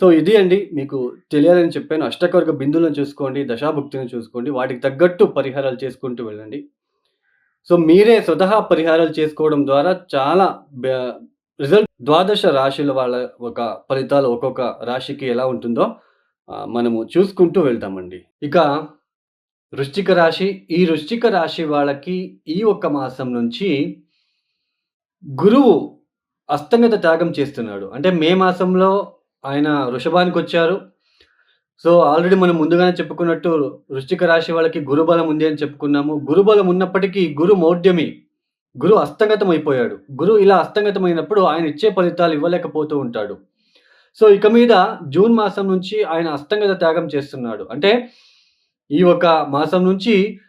So ఇది అండి మీకు తెలియాలని చెప్పాను అష్టకవర్గ బిందువులను చూసుకోండి దశాభుక్తిని చూసుకోండి వాటికి తగ్గట్టు పరిహారాలు చేసుకుంటూ వెళ్ళండి సో మీరే స్వతహా పరిహారాలు చేసుకోవడం ద్వారా చాలా రిజల్ట్ ద్వాదశ రాశుల వాళ్ళ ఒక ఫలితాలు ఒక్కొక్క రాశికి ఎలా ఉంటుందో మనము చూసుకుంటూ వెళ్తామండి. ఇక వృశ్చిక రాశి. ఈ వృశ్చిక రాశి వాళ్ళకి ఈ ఒక్క మాసం నుంచి గురువు అస్తంగత త్యాగం చేస్తున్నాడు. అంటే మే మాసంలో ఆయన వృషభానికి వచ్చారు సో, ఆల్రెడీ మనం ముందుగానే చెప్పుకున్నట్టు వృశ్చిక రాశి వాళ్ళకి గురుబలం ఉంది అని చెప్పుకున్నాము. గురుబలం ఉన్నప్పటికీ గురు మౌఢ్యమి. గురు అస్తంగతం అయిపోయాడు. గురువు ఇలా అస్తంగతమైనప్పుడు ఆయన ఇచ్చే ఫలితాలు ఇవ్వలేకపోతూ ఉంటాడు. సో, ఇక మీద జూన్ మాసం నుంచి ఆయన అస్తంగత త్యాగం చేస్తున్నాడు. అంటే ఈ ఒక మాసం నుంచి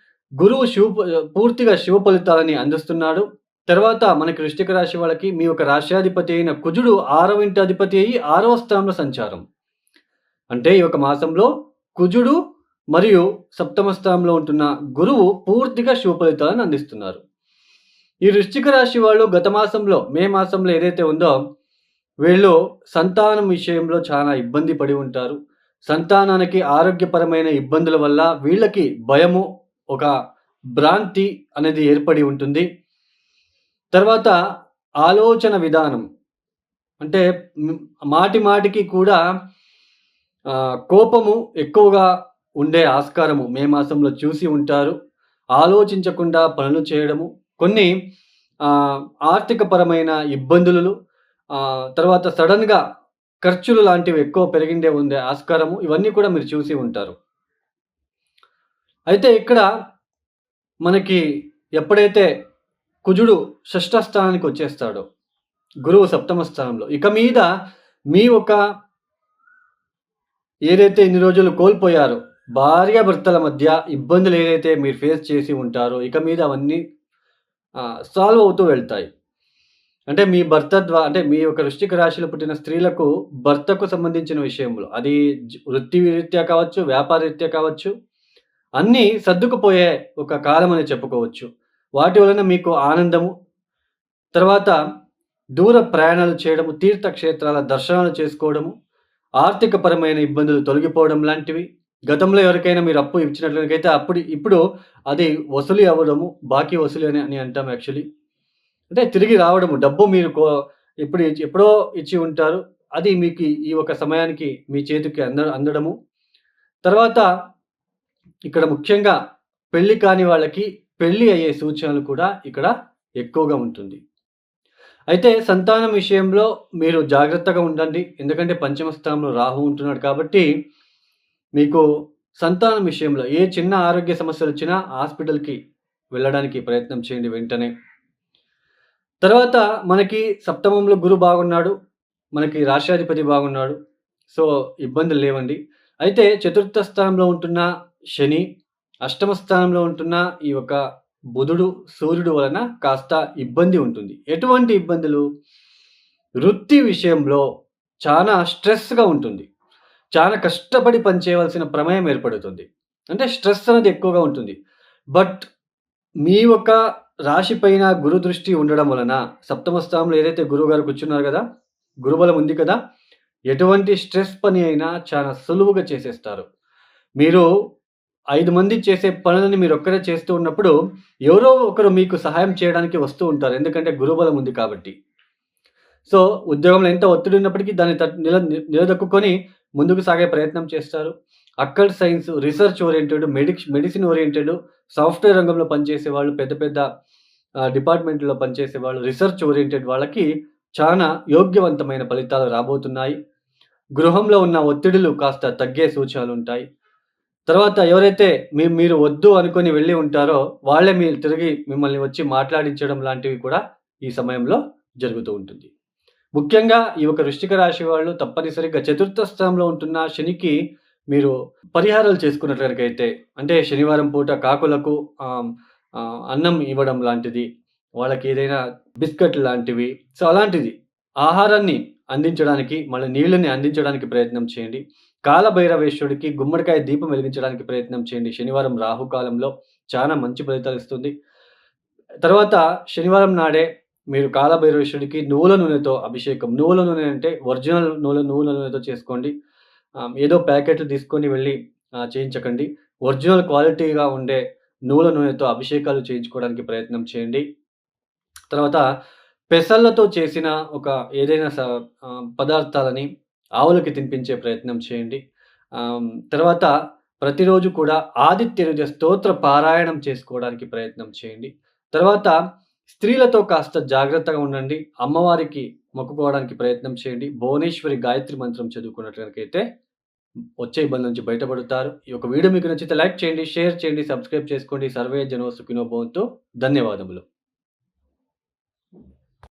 గురువు శివ పూర్తిగా శివ ఫలితాలని అందిస్తున్నాడు. తర్వాత మనకి వృశ్చిక రాశి వాళ్ళకి మీ యొక్క రాశ్యాధిపతి అయిన కుజుడు ఆరవ ఇంటి అధిపతి అయ్యి ఆరవ స్థానంలో సంచారం. అంటే ఈ యొక్క మాసంలో కుజుడు మరియు సప్తమ స్థానంలో ఉంటున్న గురువు పూర్తిగా శుభ ఫలితాలను అందిస్తున్నారు. ఈ వృశ్చిక రాశి వాళ్ళు గత మాసంలో మే మాసంలో ఏదైతే ఉందో వీళ్ళు సంతానం విషయంలో చాలా ఇబ్బంది పడి ఉంటారు. సంతానానికి ఆరోగ్యపరమైన ఇబ్బందుల వల్ల వీళ్ళకి భయము, ఒక భ్రాంతి అనేది ఏర్పడి ఉంటుంది. తర్వాత ఆలోచన విధానం అంటే మాటి మాటికి కూడా కోపము ఎక్కువగా ఉండే ఆస్కారము మే మాసంలో చూసి ఉంటారు. ఆలోచించకుండా పనులు చేయడము, కొన్ని ఆర్థికపరమైన ఇబ్బందులు తర్వాత సడన్గా ఖర్చులు లాంటివి ఎక్కువ పెరిగిండే ఉండే ఆస్కారము ఇవన్నీ కూడా మీరు చూసి ఉంటారు. అయితే ఇక్కడ మనకి ఎప్పుడైతే కుజుడు షష్ఠ స్థానానికి వచ్చేస్తాడో, గురువు సప్తమ స్థానంలో ఇక మీద మీ ఒక ఏదైతే ఇన్ని రోజులు కోల్పోయారో, భార్యాభర్తల మధ్య ఇబ్బందులు ఏదైతే మీరు ఫేస్ చేసి ఉంటారో, ఇక మీద అవన్నీ సాల్వ్ అవుతూ వెళ్తాయి. అంటే మీ భర్త ద్వారా అంటే మీ యొక్క వృష్టిక రాశిలో పుట్టిన స్త్రీలకు భర్తకు సంబంధించిన విషయంలో అది వృత్తి రీత్యా కావచ్చు, వ్యాపార రీత్యా కావచ్చు, అన్నీ సర్దుకుపోయే ఒక కాలం అని చెప్పుకోవచ్చు. వాటి వలన మీకు ఆనందము, తర్వాత దూర ప్రయాణాలు చేయడము, తీర్థక్షేత్రాల దర్శనాలు చేసుకోవడము, ఆర్థికపరమైన ఇబ్బందులు తొలగిపోవడం లాంటివి, గతంలో ఎవరికైనా మీరు అప్పు ఇచ్చినట్లయితే అప్పుడు ఇప్పుడు అది వసూలు అవ్వడము, బాకీ వసూలు అని అని అంటాం యాక్చువల్లీ. అంటే తిరిగి రావడము, డబ్బు మీరు కో ఇప్పుడు ఎప్పుడో ఇచ్చి ఉంటారు. అది మీకు ఈ ఒక సమయానికి మీ చేతికి అంద అందడము. తర్వాత ఇక్కడ ముఖ్యంగా పెళ్ళి కాని వాళ్ళకి పెళ్ళి అయ్యే సూచనలు కూడా ఇక్కడ ఎక్కువగా ఉంటుంది. అయితే సంతానం విషయంలో మీరు జాగ్రత్తగా ఉండండి. ఎందుకంటే పంచమ స్థానంలో రాహు ఉంటున్నాడు కాబట్టి, మీకు సంతానం విషయంలో ఏ చిన్న ఆరోగ్య సమస్యలు వచ్చినా హాస్పిటల్‌కి వెళ్ళడానికి ప్రయత్నం చేయండి వెంటనే. తర్వాత మనకి సప్తమంలో గురు బాగున్నాడు. మనకి రాష్ట్రాధిపతి బాగున్నాడు. సో, ఇబ్బందులు లేవండి. అయితే చతుర్థ స్థానంలో ఉంటున్న శని, అష్టమ స్థానంలో ఉంటున్న ఈ యొక్క బుధుడు, సూర్యుడు వలన కాస్త ఇబ్బంది ఉంటుంది. ఎటువంటి ఇబ్బందులు? వృత్తి విషయంలో చాలా స్ట్రెస్‌గా ఉంటుంది. చాలా కష్టపడి పని చేయవలసిన ప్రమేయం ఏర్పడుతుంది. అంటే స్ట్రెస్ అనేది ఎక్కువగా ఉంటుంది. బట్ మీ ఒక రాశి పైన గురు దృష్టి ఉండడం వలన సప్తమ స్థానంలో ఏదైతే గురువు గారు కూర్చున్నారు కదా గురుబలం ఉంది కదా! ఎటువంటి స్ట్రెస్ పని అయినా చాలా సులువుగా చేసేస్తారు. మీరు ఐదు మంది చేసే పనులని మీరొక్కరే చేస్తూ ఉన్నప్పుడు, ఎవరో ఒకరు మీకు సహాయం చేయడానికి వస్తూ ఉంటారు. ఎందుకంటే గురుబలం ఉంది కాబట్టి. సో, ఉద్యోగంలో ఎంత ఒత్తిడి ఉన్నప్పటికీ దాన్ని నిల నిలదొక్కుకొని ముందుకు సాగే ప్రయత్నం చేస్తారు. అక్కడ్ science, research oriented medics medicine oriented, software రంగంలో పనిచేసే వాళ్ళు పెద్ద పెద్ద డిపార్ట్మెంట్లో పనిచేసే వాళ్ళు రీసెర్చ్ ఓరియెంటెడ్ వాళ్ళకి చాలా యోగ్యవంతమైన ఫలితాలు రాబోతున్నాయి. గృహంలో ఉన్న ఒత్తిడులు కాస్త తగ్గే సూచనలు ఉంటాయి తర్వాత ఎవరైతే మీ మీరు వద్దు అనుకుని వెళ్ళి ఉంటారో, వాళ్ళే మీరు తిరిగి మిమ్మల్ని వచ్చి మాట్లాడించడం లాంటివి కూడా ఈ సమయంలో జరుగుతూ ఉంటుంది. ముఖ్యంగా ఈ ఒక వృష్టిక రాశి వాళ్ళు తప్పనిసరిగా చతుర్థ స్థానంలో ఉంటున్న శనికి మీరు పరిహారాలు చేసుకున్నట్లయితే అంటే శనివారం పూట కాకులకు అన్నం ఇవ్వడం లాంటిది, వాళ్ళకి ఏదైనా బిస్కెట్ లాంటివి. సో, అలాంటిది ఆహారాన్ని అందించడానికి, మళ్ళీ నీళ్ళని అందించడానికి ప్రయత్నం చేయండి. కాలభైరవేశ్వరుడికి గుమ్మడికాయ దీపం వెలిగించడానికి ప్రయత్నం చేయండి. శనివారం రాహుకాలంలో చాలా మంచి ఫలితాలు ఇస్తుంది తర్వాత శనివారం నాడే మీరు కాలభైరవేశ్వరుడికి నువ్వుల నూనెతో అభిషేకం. నువ్వుల నూనె అంటే ఒరిజినల్ నూనె నువ్వుల నూనెతో చేసుకోండి. ఏదో ప్యాకెట్లు తీసుకొని వెళ్ళి చేయించకండి. ఒరిజినల్ క్వాలిటీగా ఉండే నువ్వుల నూనెతో అభిషేకాలు చేయించుకోవడానికి ప్రయత్నం చేయండి. తర్వాత పెసల్లతో చేసిన ఒక ఏదైనా స పదార్థాలని ఆవులకి తినిపించే ప్రయత్నం చేయండి. తర్వాత ప్రతిరోజు కూడా ఆదిత్య స్తోత్ర పారాయణం చేసుకోవడానికి ప్రయత్నం చేయండి. తర్వాత స్త్రీలతో కాస్త జాగ్రత్తగా ఉండండి. అమ్మవారికి మొక్కుకోవడానికి ప్రయత్నం చేయండి. భువనేశ్వరి గాయత్రి మంత్రం చదువుకున్నట్లయితే వచ్చే ఇబ్బంది నుంచి బయటపడతారు. ఈ యొక్క వీడియో మీకు నచ్చితే లైక్ చేయండి, షేర్ చేయండి, సబ్స్క్రైబ్ చేసుకోండి. సర్వే జనో సుఖినో భవంతు. ధన్యవాదములు.